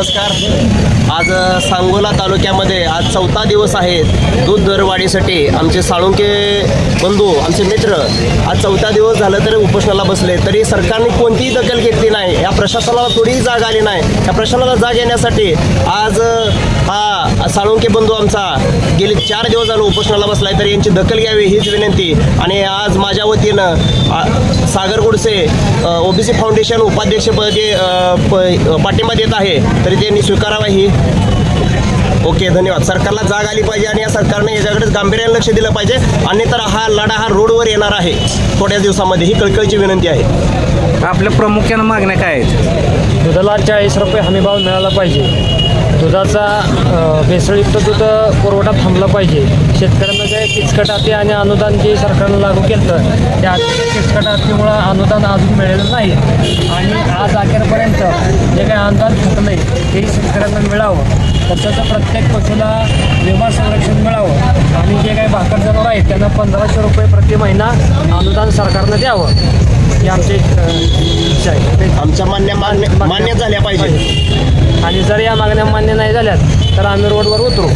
नमस्कार. आज सांगोला तालुक्यामध्ये आज चौथा दिवस आहे. दूध दरवाढीसाठी आमचे साळुंके बंधू आमचे मित्र आज चौथा दिवस झालं तरी उपोषणाला बसले. तरी सरकारने कोणतीही दखल घेतली नाही. या प्रशासनाला थोडीही जाग आली नाही. या प्रशासनाला जाग येण्यासाठी आज हा साळुंके बंधू आमचा गेले चार दिवस झालं उपोषणाला आहे तर यांची दखल घ्यावी हीच विनंती. आणि आज माझ्या वतीनं सागर गुडसे ओबीसी फाउंडेशन उपाध्यक्षपदी अ, प- पाठिंबा देत आहे तरी त्यांनी स्वीकारावा ही. ओके धन्यवाद. सरकारला जाग आली पाहिजे आणि या सरकारने याच्याकडे गांभीर्याने लक्ष दिलं पाहिजे. अन्यथा हा लढा हा रोडवर येणार आहे. थोड्या दिवसामध्ये ही कळकळीची विनंती आहे. आपल्या प्रामुख्यानं मागण्या काय आहेत? दुधाला चाळीस रुपये हमीभाव मिळाला पाहिजे. दुधाचा भेसळयुक्त दूध पुरवठा थांबला पाहिजे. शेतकऱ्यांना जे किचकटाती आणि अनुदान जे सरकारनं लागू केलं त्या किचकटातीमुळं अनुदान अजून मिळालेलं नाही. आणि आज अखेरपर्यंत जे काही अनुदान थकलं आहे ते शेतकऱ्यांना मिळावं. तसंच प्रत्येक पशुला विमा संरक्षण मिळावं. आणि जे काही भाकर जनावर आहेत त्यांना पंधराशे रुपये प्रति महिना अनुदान सरकारनं द्यावं. ही आमची इच्छा आहे. आमच्या मान्य मान्य मान्य झाल्या पाहिजे. आणि जर या मागण्या मान्य नाही झाल्यात तर आम्ही रोडवर उतरू.